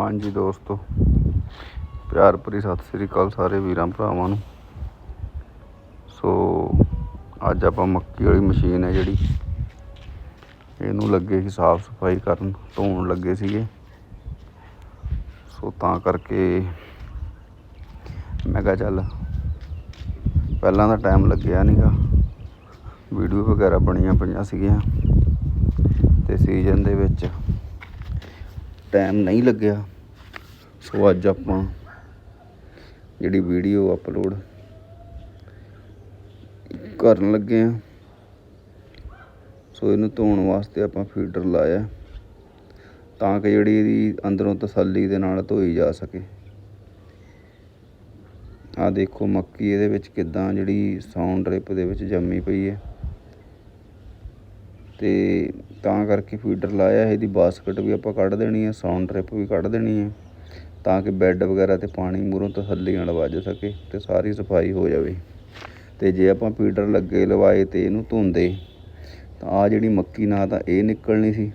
ਹਾਂਜੀ ਦੋਸਤੋ, ਪਿਆਰ ਭਰੀ ਸਤਿ ਸ੍ਰੀ ਅਕਾਲ ਸਾਰੇ ਵੀਰਾਂ ਭਰਾਵਾਂ ਨੂੰ। ਸੋ ਅੱਜ ਆਪਾਂ ਮੱਕੀ ਵਾਲੀ ਮਸ਼ੀਨ ਹੈ ਜਿਹੜੀ, ਇਹਨੂੰ ਲੱਗੇ ਸੀ ਸਾਫ਼ ਸਫ਼ਾਈ ਕਰਨ, ਧੋਣ ਲੱਗੇ ਸੀਗੇ। ਸੋ ਤਾਂ ਕਰਕੇ ਮੈਂ ਕਿਹਾ ਚੱਲ, ਪਹਿਲਾਂ ਤਾਂ ਟਾਈਮ ਲੱਗਿਆ ਨਹੀਂਗਾ ਵੀਡੀਓ ਵਗੈਰਾ ਬਣੀਆਂ ਪਈਆਂ ਸੀਗੀਆਂ ਤੇ ਸੀਜ਼ਨ ਦੇ ਵਿੱਚ ਟਾਈਮ ਨਹੀਂ ਲੱਗਿਆ। ਸੋ ਅੱਜ ਆਪਾਂ ਜਿਹੜੀ ਵੀਡੀਓ ਅਪਲੋਡ ਕਰਨ ਲੱਗੇ ਆ ਸੋ ਇਹਨੂੰ ਧੋਣ ਵਾਸਤੇ ਆਪਾਂ ਫੀਡਰ ਲਾਇਆ ਤਾਂ ਕਿ ਜਿਹੜੀ ਇਹਦੀ ਅੰਦਰੋਂ ਤਸੱਲੀ ਦੇ ਨਾਲ ਧੋਈ ਜਾ ਸਕੇ। ਆ ਦੇਖੋ ਮੱਕੀ ਇਹਦੇ ਵਿੱਚ ਕਿਦਾਂ ਜਿਹੜੀ ਸਾਊਂਡ ਡ੍ਰਿਪ ਦੇ ਵਿੱਚ ਜੰਮੀ ਪਈ ਹੈ। ਤੇ ਤਾਂ ਕਰਕੇ ਫੀਡਰ ਲਾਇਆ ਇਹਦੀ ਬਾਸਕਟ ਵੀ ਆਪਾਂ ਕੱਢ ਦੇਣੀ ਹੈ ਸਾਊਂਡ ਟ੍ਰਿਪ ਵੀ ਕੱਢ ਦੇਣੀ ਹੈ। ਤਾਂ ਕਿ ਬੈੱਡ ਵਗੈਰਾ ਤੇ ਪਾਣੀ ਮੂਹਰੋਂ ਤਸੱਲੀ ਨਾਲ ਵੱਜ ਸਕੇ ਅਤੇ ਸਾਰੀ ਸਫ਼ਾਈ ਹੋ ਜਾਵੇ। ਅਤੇ ਜੇ ਆਪਾਂ ਫੀਡਰ ਲੱਗੇ ਲਵਾਏ ਤੇ ਇਹਨੂੰ ਧੋਂਦੇ, ਤਾਂ ਆਹ ਜਿਹੜੀ ਮੱਕੀ ਨਾ, ਤਾਂ ਇਹ ਨਿਕਲਣੀ ਸੀ।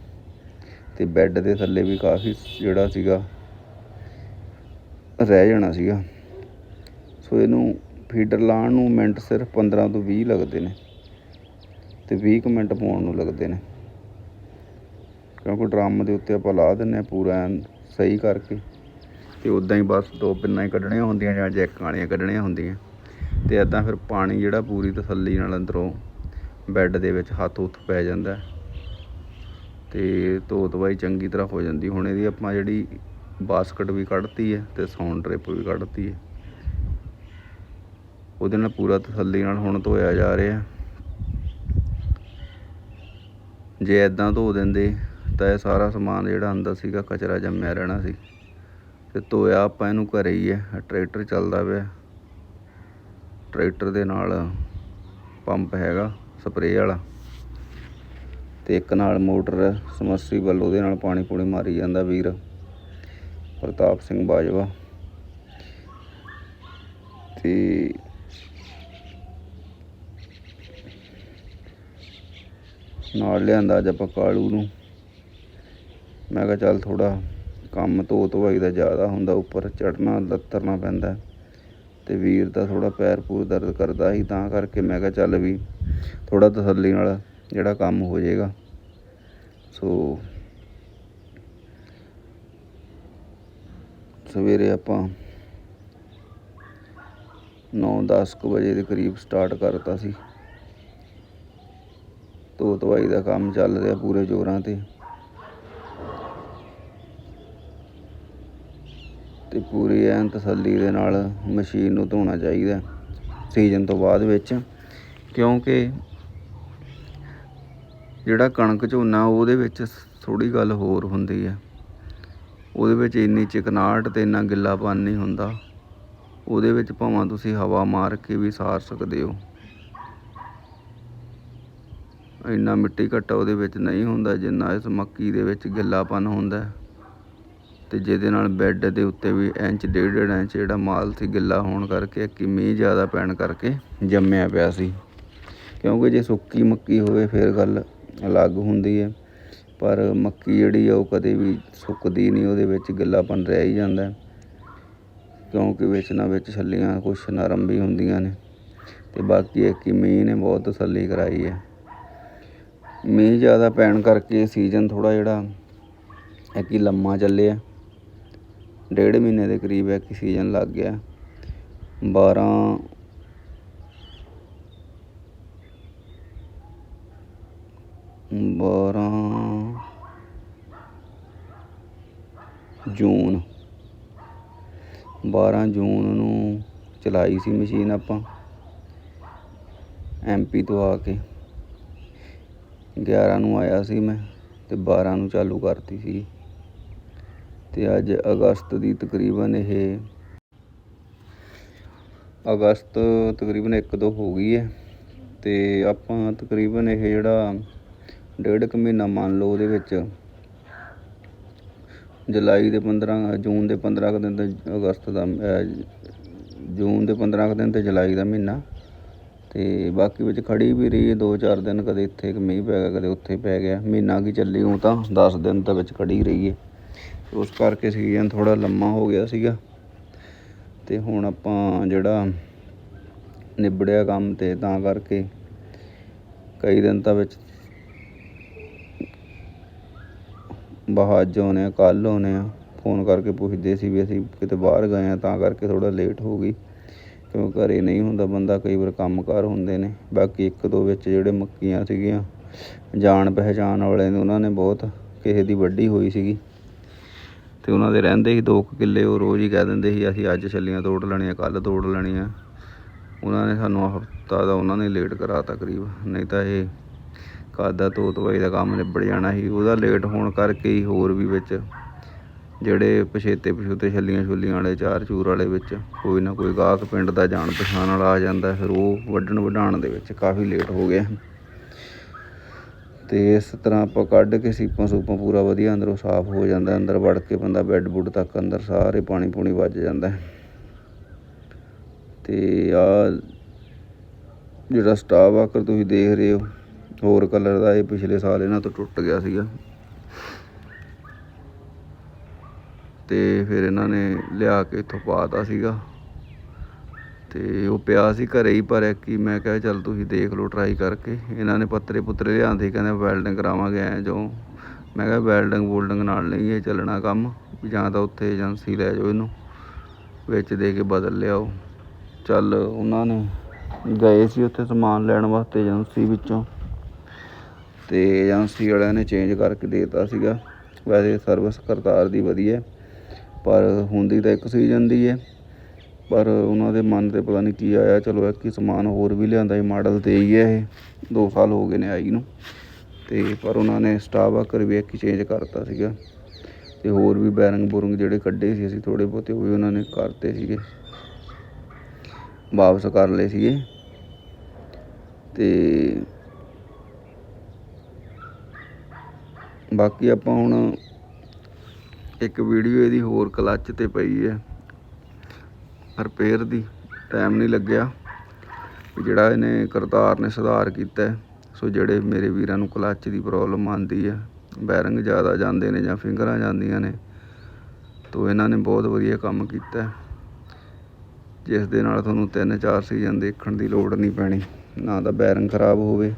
ਅਤੇ ਬੈੱਡ ਦੇ ਥੱਲੇ ਵੀ ਕਾਫੀ ਜਿਹੜਾ ਸੀਗਾ, ਰਹਿ ਜਾਣਾ ਸੀਗਾ। ਸੋ ਇਹਨੂੰ ਫੀਡਰ ਲਾਉਣ ਨੂੰ ਮਿੰਟ ਸਿਰਫ 15 ਤੋਂ 20 ਲੱਗਦੇ ਨੇ ਤੇ 20 ਕੁ ਮਿੰਟ ਪਾਉਣ ਨੂੰ ਲੱਗਦੇ ਨੇ। ਕਿਉਂਕਿ ਡਰਮ ਦੇ ਉੱਤੇ ਆਪਾਂ ਲਾ ਦਿੰਨੇ ਆ ਪੂਰਾ ਸਹੀ ਕਰਕੇ। ਤੇ ਉਦਾਂ ਹੀ ਬਸ ਦੋ ਪਿੰਨਾਂ ਹੀ ਕੱਢਣੀਆਂ ਹੁੰਦੀਆਂ ਜਾਂ ਜੈਕ ਵਾਲੀਆਂ ਕੱਢਣੀਆਂ ਹੁੰਦੀਆਂ। ਤੇ ਇਦਾਂ ਫਿਰ ਪਾਣੀ ਜਿਹੜਾ ਪੂਰੀ ਤਸੱਲੀ ਨਾਲ ਅੰਦਰੋਂ ਬੈੱਡ ਦੇ ਵਿੱਚ ਹੱਥ ਉੱਥ ਪੈ ਜਾਂਦਾ। ਹੈ। ਤੇ ਧੋ ਧਵਾਈ ਚੰਗੀ ਤਰ੍ਹਾਂ ਹੋ ਜਾਂਦੀ। ਹੁਣ ਇਹਦੀ ਆਪਾਂ ਜਿਹੜੀ ਬਾਸਕਟ ਵੀ ਕੱਢਤੀ ਹੈ ਤੇ ਸਾਊਂਡ ਟ੍ਰਿਪ ਵੀ ਕੱਢਤੀ ਹੈ। ਉਹਦੇ ਨਾਲ ਪੂਰਾ ਤਸੱਲੀ ਨਾਲ ਹੁਣ ਧੋਇਆ ਜਾ ਰਿਹਾ। ਜੇ ਇਦਾਂ ਧੋ ਦਿੰਦੇ ਤਾਂ ਇਹ ਸਾਰਾ ਸਮਾਨ ਜਿਹੜਾ ਅੰਦਰ ਸੀਗਾ ਕਚਰਾ ਜੰਮਿਆ ਰਹਿਣਾ ਸੀ। ਤੇ ਧੋਇਆ ਆਪਾਂ ਇਹਨੂੰ ਘਰੇ ਹੀ ਹੈ ਟਰੈਕਟਰ ਚੱਲਦਾ ਪਿਆ। ਟਰੈਕਟਰ ਦੇ ਨਾਲ ਪੰਪ ਹੈਗਾ, ਸਪਰੇਅ ਵਾਲਾ। ਤੇ ਇੱਕ ਨਾਲ ਮੋਟਰ ਸਮਰਸੀਬਲ ਉਹਦੇ ਨਾਲ ਪਾਣੀ ਪੂਣੀ ਮਾਰੀ ਜਾਂਦਾ ਵੀਰ, ਪ੍ਰਤਾਪ ਸਿੰਘ ਬਾਜਵਾ। ਤੇ ਨਾਲ ਲਿਆਂਦਾ ਅੱਜ ਆਪਾਂ ਕਾਲੂ ਨੂੰ। ਮੈਂ ਕਿਹਾ ਚੱਲ ਥੋੜਾ ਕੰਮ ਧੋ ਧਵਾਈ ਦਾ ਜ਼ਿਆਦਾ ਹੁੰਦਾ, ਉੱਪਰ ਚੜਨਾ ਲੱਤਰਨਾ ਪੈਂਦਾ ਤੇ ਵੀਰ ਦਾ ਥੋੜਾ ਪੈਰ ਪੂਰ ਦਰਦ ਕਰਦਾ ਸੀ, ਤਾਂ ਕਰਕੇ ਮੈਂ ਕਿਹਾ ਚੱਲ ਵੀ ਥੋੜਾ ਤਸੱਲੀ ਨਾਲ ਜਿਹੜਾ ਕੰਮ ਹੋ ਜਾਏਗਾ। ਸੋ ਸਵੇਰੇ ਆਪਾਂ 9-10 ਕੁ ਵਜੇ ਦੇ ਕਰੀਬ ਸਟਾਰਟ ਕਰਤਾ ਸੀ। ਧੋ ਧਵਾਈ ਦਾ ਕੰਮ ਚੱਲ ਰਿਹਾ ਪੂਰੇ ਜ਼ੋਰਾਂ ਤੇ। ਤੇ ਪੂਰੀ ਐਨ ਤਸੱਲੀ ਦੇ ਨਾਲ ਮਸ਼ੀਨ ਨੂੰ ਧੋਣਾ ਚਾਹੀਦਾ ਸੀਜ਼ਨ ਤੋਂ ਬਾਅਦ ਵਿੱਚ, ਕਿਉਂਕਿ ਜਿਹੜਾ ਕਣਕ ਝੋਨਾ ਉਹਦੇ ਵਿੱਚ ਥੋੜੀ ਗੱਲ ਹੋਰ ਹੁੰਦੀ ਹੈ। ਉਹਦੇ ਵਿੱਚ ਇੰਨੀ ਚਿਕਨਾਹਟ ਤੇ ਇੰਨਾ ਗਿੱਲਾਪਨ ਨਹੀਂ ਹੁੰਦਾ। ਉਹਦੇ ਵਿੱਚ ਭਾਵੇਂ ਤੁਸੀਂ ਹਵਾ ਮਾਰ ਕੇ ਵੀ ਸਾਰ ਸਕਦੇ ਹੋ। ਇੰਨਾ ਮਿੱਟੀ ਘੱਟਾ ਉਹਦੇ ਵਿੱਚ ਨਹੀਂ ਹੁੰਦਾ ਜਿੰਨਾ ਇਸ ਮੱਕੀ ਦੇ ਵਿੱਚ ਗਿੱਲਾਪਨ ਹੁੰਦਾ। ਤੇ ਜਿਹਦੇ ਨਾਲ ਬੈੱਡ ਦੇ ਉੱਤੇ ਵੀ ਇੰਚ, ਡੇਢ ਡੇਢ ਇੰਚ ਜਿਹੜਾ ਮਾਲ ਸੀ ਗਿੱਲਾ ਹੋਣ ਕਰਕੇ ਕਿ ਮੀਂਹ ਜ਼ਿਆਦਾ ਪੈਣ ਕਰਕੇ ਜੰਮਿਆ ਪਿਆ ਸੀ। ਕਿਉਂਕਿ ਜੇ ਸੁੱਕੀ ਮੱਕੀ ਹੋਵੇ ਫਿਰ ਗੱਲ ਅਲੱਗ ਹੁੰਦੀ ਹੈ ਪਰ ਮੱਕੀ ਜਿਹੜੀ ਆ ਉਹ ਕਦੇ ਵੀ ਸੁੱਕਦੀ ਨਹੀਂ, ਉਹਦੇ ਵਿੱਚ ਗਿੱਲਾਪਨ ਰਹਿ ਹੀ ਜਾਂਦਾ ਕਿਉਂਕਿ ਵਿੱਚ ਨਾ ਵਿੱਚ ਛੱਲੀਆਂ ਕੁਛ ਨਰਮ ਵੀ ਹੁੰਦੀਆਂ ਨੇ ਤੇ ਬਾਕੀ ਇਹ ਕਿ ਮੀਂਹ ਨੇ ਬਹੁਤ ਤਸੱਲੀ ਕਰਾਈ ਹੈ ਮੀਂਹ ਜ਼ਿਆਦਾ ਪੈਣ ਕਰਕੇ ਸੀਜ਼ਨ ਥੋੜਾ ਜਿਹੜਾ ਹੈ ਕਿ ਲੰਮਾ ਚੱਲਿਆ। ਡੇਢ ਮਹੀਨੇ ਦੇ ਕਰੀਬ ਇੱਕ ਸੀਜ਼ਨ ਲੱਗ ਗਿਆ। 12 ਬਾਰਾਂ ਜੂਨ। 12 ਜੂਨ ਨੂੰ ਚਲਾਈ ਸੀ ਮਸ਼ੀਨ ਆਪਾਂ ਐਮਪੀ ਤੋਂ ਆ ਕੇ। 11 ਨੂੰ ਆਇਆ ਸੀ ਮੈਂ ਤੇ 12 ਨੂੰ ਚਾਲੂ ਕਰਤੀ ਸੀ। ਤੇ ਅੱਜ ਅਗਸਤ ਦੀ ਤਕਰੀਬਨ ਇਹ ਅਗਸਤ ਤਕਰੀਬਨ 1-2 ਹੋ ਗਈ ਹੈ ਤੇ ਆਪਾਂ ਤਕਰੀਬਨ ਇਹ ਜਿਹੜਾ ਡੇਢ ਕੁ ਮਹੀਨਾ ਮੰਨ ਲਓ ਉਹਦੇ ਵਿੱਚ ਜੁਲਾਈ ਦੇ 15 ਜੂਨ ਦੇ 15 ਕੁ ਦਿਨ ਤੇ ਅਗਸਤ ਦਾ ਜੂਨ ਦੇ 15 ਕੁ ਦਿਨ ਤੇ ਜੁਲਾਈ ਦਾ ਮਹੀਨਾ ਤੇ ਬਾਕੀ ਵਿੱਚ ਖੜੀ ਵੀ ਰਹੀ ਹੈ, ਦੋ ਚਾਰ ਦਿਨ ਕਦੇ ਇੱਥੇ ਇੱਕ ਮੀਂਹ ਪੈ ਗਿਆ, ਕਦੇ ਉੱਥੇ ਪੈ ਗਿਆ, ਮਹੀਨਾ ਕੀ ਚੱਲੀ ਹੂੰ ਤਾਂ 10 ਦਿਨ ਤਾਂ ਵਿੱਚ ਖੜੀ ਰਹੀ ਹੈ। ਉਸ ਕਰਕੇ ਸੀਜ਼ਨ ਥੋੜਾ ਲੰਮਾ ਹੋ ਗਿਆ ਸੀਗਾ। ਤੇ ਹੁਣ ਆਪਾਂ ਜਿਹੜਾ ਨਿਬੜਿਆ ਕੰਮ ਤੇ ਤਾਂ ਕਰਕੇ ਕਈ ਦਿਨ ਤਾਂ ਵਿੱਚ ਬਾਹਰ ਅੱਜ ਆਉਣੇ ਆ ਕੱਲ ਆਉਣੇ ਆ। ਫੋਨ ਕਰਕੇ ਪੁੱਛਦੇ ਸੀ ਵੀ ਅਸੀਂ ਕਿਤੇ ਬਾਹਰ ਗਏ ਆ, ਤਾਂ ਕਰਕੇ ਥੋੜਾ ਲੇਟ ਹੋ ਗਈ। ਕਿਉਂ ਘਰੇ ਨਹੀਂ ਹੁੰਦਾ ਬੰਦਾ, ਕਈ ਵਾਰ ਕੰਮਕਾਰ ਹੁੰਦੇ ਨੇ। ਬਾਕੀ ਇੱਕ ਦੋ ਵਿੱਚ ਜਿਹੜੇ ਮੱਕੀਆਂ ਸੀਗੀਆਂ ਜਾਣ ਪਹਿਚਾਣ ਵਾਲੇ ਨੇ, ਉਹਨਾਂ ਨੇ ਬਹੁਤ ਕਿਸੇ ਦੀ ਵੱਡੀ ਹੋਈ ਸੀਗੀ। ਤੇ ਉਹਨਾਂ ਦੇ ਰਹਿੰਦੇ ਸੀ ਦੋ ਕੁ ਕਿੱਲੇ ਉਹ ਰੋਜ਼ ਹੀ ਕਹਿ ਦਿੰਦੇ ਸੀ, ਅਸੀਂ ਅੱਜ ਛੱਲੀਆਂ ਤੋੜ ਲੈਣੀਆਂ ਕੱਲ ਤੋੜ ਲੈਣੀਆਂ। ਉਹਨਾਂ ਨੇ ਸਾਨੂੰ ਹਫਤਾ ਦਾ ਉਹਨਾਂ ਨੇ ਲੇਟ ਕਰਾਤਾ ਕਰੀਬ। ਨਹੀਂ ਤਾਂ ਇਹ ਕਾਦਾ ਧੋ ਧਵਾਈ ਦਾ ਕੰਮ ਨਿਬੜ ਜਾਣਾ ਸੀ। ਉਹਦਾ ਲੇਟ ਹੋਣ ਕਰਕੇ ਹੀ ਹੋਰ ਵੀ ਵਿੱਚ ਜਿਹੜੇ ਪਛੇਤੇ ਪਛੂਤੇ ਛੱਲੀਆਂ ਛੁੱਲੀਆਂ ਵਾਲੇ, ਚਾਰ ਚੂਰ ਵਾਲੇ ਵਿੱਚ ਕੋਈ ਨਾ ਕੋਈ ਗਾਹਕ ਪਿੰਡ ਦਾ ਜਾਣ ਪਛਾਣ ਵਾਲਾ ਆ ਜਾਂਦਾ ਫਿਰ ਉਹ ਵੱਢਣ ਵਢਾਉਣ ਦੇ ਵਿੱਚ ਕਾਫੀ ਲੇਟ ਹੋ ਗਿਆ ਅਤੇ ਇਸ ਤਰ੍ਹਾਂ ਆਪਾਂ ਕੱਢ ਕੇ ਸੀਪਾਂ ਸੂਪਾਂ ਪੂਰਾ ਵਧੀਆ ਅੰਦਰੋਂ ਸਾਫ਼ ਹੋ ਜਾਂਦਾ, ਅੰਦਰ ਵੜ ਕੇ ਬੰਦਾ ਬੈੱਡ ਬੁੱਡ ਤੱਕ ਅੰਦਰ ਸਾਰੇ ਪਾਣੀ ਪੂਣੀ ਵੱਜ ਜਾਂਦਾ ਅਤੇ ਆ ਜਿਹੜਾ ਸਟਾਫ ਆਕਰ ਤੁਸੀਂ ਦੇਖ ਰਹੇ ਹੋ, ਹੋਰ ਕਲਰ ਦਾ ਇਹ ਪਿਛਲੇ ਸਾਲ ਇਹਨਾਂ ਤੋਂ ਟੁੱਟ ਗਿਆ ਸੀਗਾ। ਤੇ ਫਿਰ ਇਹਨਾਂ ਨੇ ਲਿਆ ਕੇ ਇੱਥੋਂ ਪਾਤਾ ਸੀਗਾ। ਤੇ ਉਹ ਪਿਆ ਸੀ ਘਰੇ ਹੀ, ਪਰ ਕਿ ਮੈਂ ਕਿਹਾ ਚੱਲ ਤੁਸੀਂ ਦੇਖ ਲਓ ਟਰਾਈ ਕਰਕੇ। ਇਹਨਾਂ ਨੇ ਪੱਤਰੇ ਪੁੱਤਰੇ ਲਿਆਂਦੇ, ਕਹਿੰਦੇ ਵੈਲਡਿੰਗ ਕਰਾਵਾਂਗੇ ਐ ਜੋ। ਮੈਂ ਕਿਹਾ ਵੈਲਡਿੰਗ ਬੋਲਡਿੰਗ ਨਾਲ ਨਹੀਂ, ਇਹ ਚੱਲਣਾ ਕੰਮ, ਵੀ ਜਾਂ ਤਾਂ ਉੱਥੇ ਏਜੰਸੀ ਲੈ ਜਾਓ ਇਹਨੂੰ, ਵਿੱਚ ਦੇ ਕੇ ਬਦਲ ਲਿਆਓ। ਚੱਲ ਉਹਨਾਂ ਨੇ ਗਏ ਸੀ ਉੱਥੇ ਸਮਾਨ ਲੈਣ ਵਾਸਤੇ ਏਜੰਸੀ ਵਿੱਚੋਂ। ਤੇ ਏਜੰਸੀ ਵਾਲਿਆਂ ਨੇ ਚੇਂਜ ਕਰਕੇ ਦੇਤਾ ਸੀਗਾ। ਵੈਸੇ ਸਰਵਿਸ ਕਰਤਾਰ ਦੀ ਵਧੀਆ, ਪਰ ਹੁੰਦੀ ਤਾਂ ਇੱਕ ਸੀਜ਼ਨ ਦੀ ਹੈ ਪਰ ਉਹਨਾਂ ਦੇ ਮਨ ਤੇ ਪਤਾ ਨਹੀਂ ਕੀ ਆਇਆ, ਚਲੋ ਇੱਕ ਹੀ ਸਮਾਨ ਹੋਰ ਵੀ ਲਿਆਂਦਾ ਸੀ, ਮਾਡਲ ਤੇ ਹੀ ਹੈ ਇਹ 2 ਸਾਲ ਹੋ ਗਏ ਨੇ ਆਈ ਨੂੰ। ਤੇ ਪਰ ਉਹਨਾਂ ਨੇ ਸਟਾਫ ਆਕਰ ਵੀ ਇੱਕ ਹੀ ਚੇਂਜ ਕਰਤਾ ਸੀਗਾ। ਤੇ ਹੋਰ ਵੀ ਬੈਰਿੰਗ ਬੁਰੰਗ ਜਿਹੜੇ ਕੱਢੇ ਸੀ ਅਸੀਂ ਥੋੜੇ ਬਹੁਤੇ, ਉਹ ਵੀ ਉਹਨਾਂ ਨੇ ਕਰਤੇ ਸੀਗੇ। ਵਾਪਸ ਕਰ ਲਏ ਸੀਗੇ। ਤੇ ਬਾਕੀ ਆਪਾਂ ਹੁਣ ਇੱਕ ਵੀਡੀਓ ਇਹਦੀ ਹੋਰ ਕਲੱਚ ਤੇ ਪਈ ਹੈ। ਰਿਪੇਅਰ ਦੀ ਟਾਈਮ ਨਹੀਂ ਲੱਗਿਆ ਜਿਹੜਾ ਇਹਨੇ ਕਰਤਾਰ ਨੇ ਸੁਧਾਰ ਕੀਤਾ ਸੋ ਜਿਹੜੇ ਮੇਰੇ ਵੀਰਾਂ ਨੂੰ ਕਲੱਚ ਦੀ ਪ੍ਰੋਬਲਮ ਆਉਂਦੀ ਹੈ, ਬੈਰਿੰਗ ਜ਼ਿਆਦਾ ਜਾਂਦੇ ਨੇ ਜਾਂ ਫਿੰਗਰਾਂ ਜਾਂਦੀਆਂ ਨੇ, ਤੋ ਇਹਨਾਂ ਨੇ ਬਹੁਤ ਵਧੀਆ ਕੰਮ ਕੀਤਾ ਜਿਸ ਦੇ ਨਾਲ ਤੁਹਾਨੂੰ ਤਿੰਨ ਚਾਰ ਸੀਜ਼ਨ ਦੇਖਣ ਦੀ ਲੋੜ ਨਹੀਂ ਪੈਣੀ, ਨਾ ਤਾਂ ਬੈਰਿੰਗ ਖਰਾਬ ਹੋਵੇ।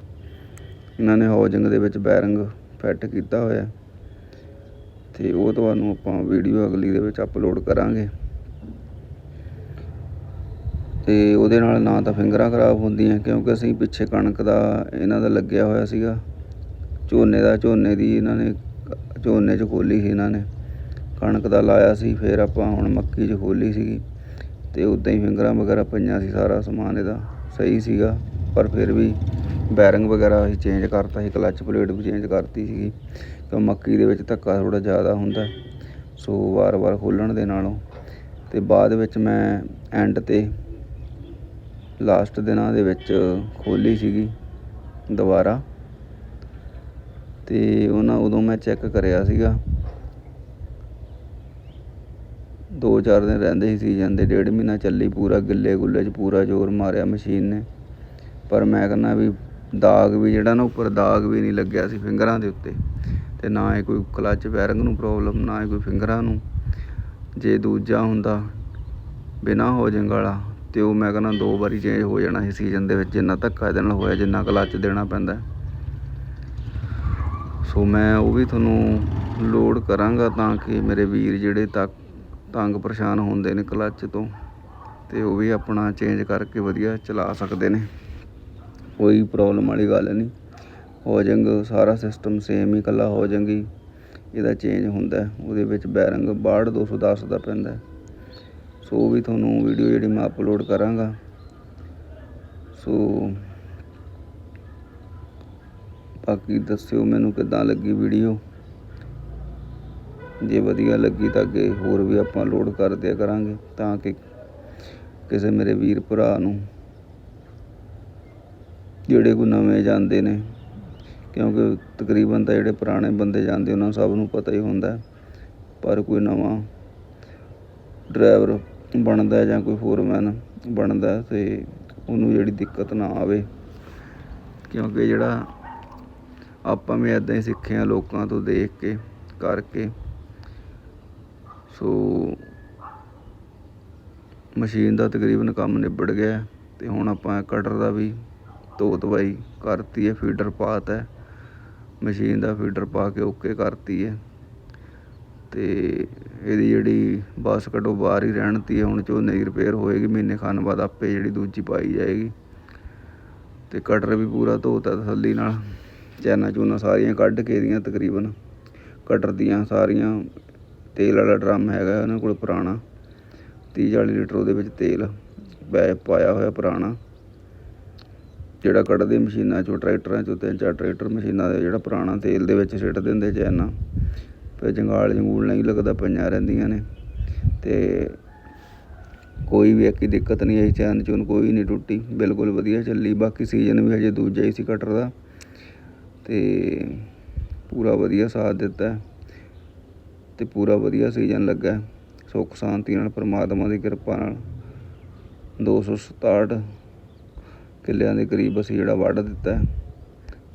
ਇਹਨਾਂ ਨੇ ਹੌਜਿੰਗ ਦੇ ਵਿੱਚ ਬੈਰਿੰਗ ਫਿੱਟ ਕੀਤਾ ਹੋਇਆ ਹੈ। ਤੇ ਉਹ ਤੁਹਾਨੂੰ ਆਪਾਂ ਵੀਡੀਓ ਅਗਲੀ ਦੇ ਵਿੱਚ ਅਪਲੋਡ ਕਰਾਂਗੇ। ਅਤੇ ਉਹਦੇ ਨਾਲ ਨਾ ਤਾਂ ਫਿੰਗਰਾਂ ਖਰਾਬ ਹੁੰਦੀਆਂ, ਕਿਉਂਕਿ ਅਸੀਂ ਪਿੱਛੇ ਕਣਕ ਦਾ ਇਹਨਾਂ ਦਾ ਲੱਗਿਆ ਹੋਇਆ ਸੀਗਾ। ਝੋਨੇ ਦਾ, ਝੋਨੇ ਦੀ ਇਹਨਾਂ ਨੇ, ਝੋਨੇ 'ਚ ਖੋਲੀ ਸੀ ਇਹਨਾਂ ਨੇ। ਕਣਕ ਦਾ ਲਾਇਆ ਸੀ, ਫਿਰ ਆਪਾਂ ਹੁਣ ਮੱਕੀ 'ਚ ਖੋਲੀ ਸੀਗੀ। ਅਤੇ ਉੱਦਾਂ ਹੀ ਫਿੰਗਰਾਂ ਵਗੈਰਾ ਪਈਆਂ ਸੀ, ਸਾਰਾ ਸਮਾਨ ਇਹਦਾ ਸਹੀ ਸੀਗਾ। ਪਰ ਫਿਰ ਵੀ ਬੈਰਿੰਗ ਵਗੈਰਾ ਅਸੀਂ ਚੇਂਜ ਕਰਤਾ ਸੀ, ਕਲੱਚ ਪਲੇਟ ਵੀ ਚੇਂਜ ਕਰਤੀ ਸੀਗੀ। ਕਿਉਂ ਮੱਕੀ ਦੇ ਵਿੱਚ ਧੱਕਾ ਥੋੜ੍ਹਾ ਜ਼ਿਆਦਾ ਹੁੰਦਾ। ਸੋ ਵਾਰ-ਵਾਰ ਖੋਲਣ ਦੇ ਨਾਲੋਂ। ਤੇ ਬਾਅਦ ਵਿੱਚ ਮੈਂ ਐਂਡ ਤੇ ਲਾਸਟ ਦਿਨਾਂ ਦੇ ਵਿੱਚ ਖੋਲੀ ਸੀਗੀ ਦੁਬਾਰਾ। ਤੇ ਉਹਨਾਂ ਉਦੋਂ ਮੈਂ ਚੈੱਕ ਕਰਿਆ ਸੀਗਾ। ਦੋ ਚਾਰ ਦਿਨ ਰਹਿੰਦੇ ਸੀ ਸੀਜ਼ਨ ਦੇ ਡੇਢ ਮਹੀਨਾ ਚੱਲੀ ਪੂਰਾ ਗਿੱਲੇ ਗੁੱਲੇ 'ਚ ਪੂਰਾ ਜ਼ੋਰ ਮਾਰਿਆ ਮਸ਼ੀਨ ਨੇ। ਪਰ ਮੈਂ ਕਹਿੰਦਾ ਵੀ ਦਾਗ ਵੀ ਜਿਹੜਾ ਨਾ ਉੱਪਰ ਦਾਗ ਵੀ ਨਹੀਂ ਲੱਗਿਆ ਸੀ ਫਿੰਗਰਾਂ ਦੇ ਉੱਤੇ। ਤੇ ਨਾ ਹੀ ਕੋਈ ਕਲਚ ਬੈਰਿੰਗ ਨੂੰ ਪ੍ਰੋਬਲਮ, ਨਾ ਹੀ ਕੋਈ ਫਿੰਗਰਾਂ ਨੂੰ। ਜੇ ਦੂਜਾ ਹੁੰਦਾ, ਬਿਨਾ ਹੋਜਿੰਗ ਵਾਲਾ ਤੇ ਉਹ ਮੈਂ ਕਹਿੰਦਾ ਦੋ ਵਾਰੀ ਚੇਂਜ ਹੋ ਜਾਣਾ ਸੀ ਸੀਜ਼ਨ ਦੇ ਵਿੱਚ, ਜਿੰਨਾ ਧੱਕਾ ਇਹਦੇ ਨਾਲ ਹੋਇਆ, ਜਿੰਨਾ ਕਲੱਚ ਦੇਣਾ ਪੈਂਦਾ। ਸੋ ਮੈਂ ਉਹ ਵੀ ਤੁਹਾਨੂੰ ਲੋਡ ਕਰਾਂਗਾ ਤਾਂ ਕਿ ਮੇਰੇ ਵੀਰ ਜਿਹੜੇ ਤੱਕ ਤੰਗ ਪਰੇਸ਼ਾਨ ਹੁੰਦੇ ਨੇ ਕਲੱਚ ਤੋਂ, ਤੇ ਉਹ ਵੀ ਆਪਣਾ ਚੇਂਜ ਕਰਕੇ ਵਧੀਆ ਚਲਾ ਸਕਦੇ ਨੇ। ਕੋਈ ਪ੍ਰੋਬਲਮ ਵਾਲੀ ਗੱਲ ਨਹੀਂ। ਹੋ ਜੰਗ, ਸਾਰਾ ਸਿਸਟਮ ਸੇਮ ਹੀ ਇਕੱਲਾ ਹੋਜਿੰਗ ਹੀ ਇਹਦਾ ਚੇਂਜ ਹੁੰਦਾ, ਉਹਦੇ ਵਿੱਚ ਬੈਰਿੰਗ 62210 ਦਾ ਪੈਂਦਾ। ਸੋ ਉਹ ਵੀ ਤੁਹਾਨੂੰ ਵੀਡੀਓ ਜਿਹੜੀ ਮੈਂ ਅਪਲੋਡ ਕਰਾਂਗਾ। ਸੋ ਬਾਕੀ ਦੱਸਿਓ ਮੈਨੂੰ ਕਿੱਦਾਂ ਲੱਗੀ ਵੀਡੀਓ। ਜੇ ਵਧੀਆ ਲੱਗੀ ਤਾਂ ਅੱਗੇ ਹੋਰ ਵੀ ਆਪਾਂ ਲੋਡ ਕਰਦੇ ਦਿਆ ਕਰਾਂਗੇ ਤਾਂ ਕਿ ਕਿਸੇ ਮੇਰੇ ਵੀਰ ਭਰਾ ਨੂੰ ਜਿਹੜੇ ਕੋਈ ਨਵੇਂ ਜਾਂਦੇ ਨੇ, ਕਿਉਂਕਿ ਤਕਰੀਬਨ ਤਾਂ ਜਿਹੜੇ ਪੁਰਾਣੇ ਬੰਦੇ ਜਾਂਦੇ, ਉਹਨਾਂ ਸਭ ਨੂੰ ਪਤਾ ਹੀ ਹੁੰਦਾ ਪਰ ਕੋਈ ਨਵਾਂ ਡਰਾਈਵਰ ਬਣਦਾ ਜਾਂ ਕੋਈ ਫੋਰਮੈਨ ਬਣਦਾ ਹੈ ਤੇ ਉਹਨੂੰ ਜਿਹੜੀ ਦਿੱਕਤ ਨਾ ਆਵੇ। ਕਿਉਂਕਿ ਜਿਹੜਾ ਆਪਾਂ ਵੀ ਇੱਦਾਂ ਹੀ ਸਿੱਖੇ ਆ ਲੋਕਾਂ ਤੋਂ ਦੇਖ ਕੇ, ਕਰਕੇ। ਸੋ ਮਸ਼ੀਨ ਦਾ ਤਕਰੀਬਨ ਕੰਮ ਨਿਬੜ ਗਿਆ ਹੈ ਤੇ ਹੁਣ ਆਪਾਂ ਕਟਰ ਦਾ ਵੀ ਧੋ ਦਵਾਈ ਕਰਤੀ ਹੈ, ਫੀਡਰ ਪਾਤਾ ਮਸ਼ੀਨ ਦਾ ਫੀਡਰ ਪਾ ਕੇ ਓਕੇ ਕਰਤੀ ਹੈ। ਅਤੇ ਇਹਦੀ ਜਿਹੜੀ ਬਾਸਕਟ ਉਹ ਬਾਹਰ ਹੀ ਰਹਿਣਤੀ ਹੈ ਹੁਣ ਝੋਨੇ ਦੀ ਰਿਪੇਅਰ ਹੋਏਗੀ, ਮਹੀਨੇ ਖਾਨ ਬਾਅਦ ਆਪੇ ਜਿਹੜੀ ਦੂਜੀ ਪਾਈ ਜਾਏਗੀ। ਅਤੇ ਕਟਰ ਵੀ ਪੂਰਾ ਧੋਤਾ ਤਸੱਲੀ ਨਾਲ, ਚੈਨਾ ਚੂਨਾ ਸਾਰੀਆਂ ਕੱਢ ਕੇ ਇਹਦੀਆਂ ਤਕਰੀਬਨ। ਕਟਰ ਦੀਆਂ ਸਾਰੀਆਂ, ਤੇਲ ਵਾਲਾ ਡਰਮ ਹੈਗਾ ਉਹਨਾਂ ਕੋਲ ਪੁਰਾਣਾ 30 40 ਲੀਟਰ ਉਹਦੇ ਵਿੱਚ ਤੇਲ ਪੈ ਪਾਇਆ ਹੋਇਆ ਪੁਰਾਣਾ। ਜਿਹੜਾ ਕੱਢਦੇ ਮਸ਼ੀਨਾਂ ਚੋਂ ਟਰੈਕਟਰਾਂ ਚੋਂ ਤਿੰਨ ਚਾਰ ਟਰੈਕਟਰ ਮਸ਼ੀਨਾਂ ਦੇ, ਜਿਹੜਾ ਪੁਰਾਣਾ ਤੇਲ ਦੇ ਵਿੱਚ ਸਿੱਟ ਦਿੰਦੇ ਚੈਨਾ। ਜੰਗਾਲ ਜੰਗੂਲ ਨਹੀਂ ਲੱਗਦਾ, ਪਈਆਂ ਰਹਿੰਦੀਆਂ ਨੇ। ਅਤੇ ਕੋਈ ਵੀ ਇੱਕੀ ਦਿੱਕਤ ਨਹੀਂ ਆਈ ਚੈਨ ਚੂਨ ਕੋਈ ਨਹੀਂ ਟੁੱਟੀ। ਬਿਲਕੁਲ ਵਧੀਆ ਚੱਲੀ। ਬਾਕੀ ਸੀਜ਼ਨ ਵੀ ਹਜੇ ਦੂਜਾ ਹੀ ਸੀ ਕਟਰ ਦਾ। ਅਤੇ ਪੂਰਾ ਵਧੀਆ ਸਾਥ ਦਿੱਤਾ। ਹੈ ਤੇ ਪੂਰਾ ਵਧੀਆ ਸੀਜ਼ਨ ਲੱਗਾ। ਸੁੱਖ ਸ਼ਾਂਤੀ ਨਾਲ, ਪਰਮਾਤਮਾ ਦੀ ਕਿਰਪਾ ਨਾਲ। 267 ਕਿੱਲਿਆਂ ਦੇ ਕਰੀਬ ਅਸੀਂ ਜਿਹੜਾ ਵੱਢ ਦਿੱਤਾ।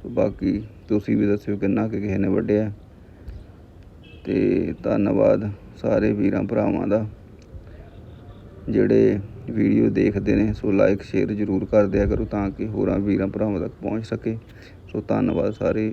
ਸੋ ਬਾਕੀ ਤੁਸੀਂ ਵੀ ਦੱਸਿਓ ਕਿੰਨਾ ਕੁ ਕਿਸੇ ਨੇ ਵੱਢਿਆ। ਅਤੇ ਧੰਨਵਾਦ ਸਾਰੇ ਵੀਰਾਂ ਭਰਾਵਾਂ ਦਾ, ਜਿਹੜੇ ਵੀਡੀਓ ਦੇਖਦੇ ਨੇ। ਸੋ ਲਾਈਕ ਸ਼ੇਅਰ ਜ਼ਰੂਰ ਕਰ ਦਿਆ ਕਰੋ ਤਾਂ ਕਿ ਹੋਰਾਂ ਵੀਰਾਂ ਭਰਾਵਾਂ ਤੱਕ ਪਹੁੰਚ ਸਕੇ। ਸੋ ਧੰਨਵਾਦ ਸਾਰੇ।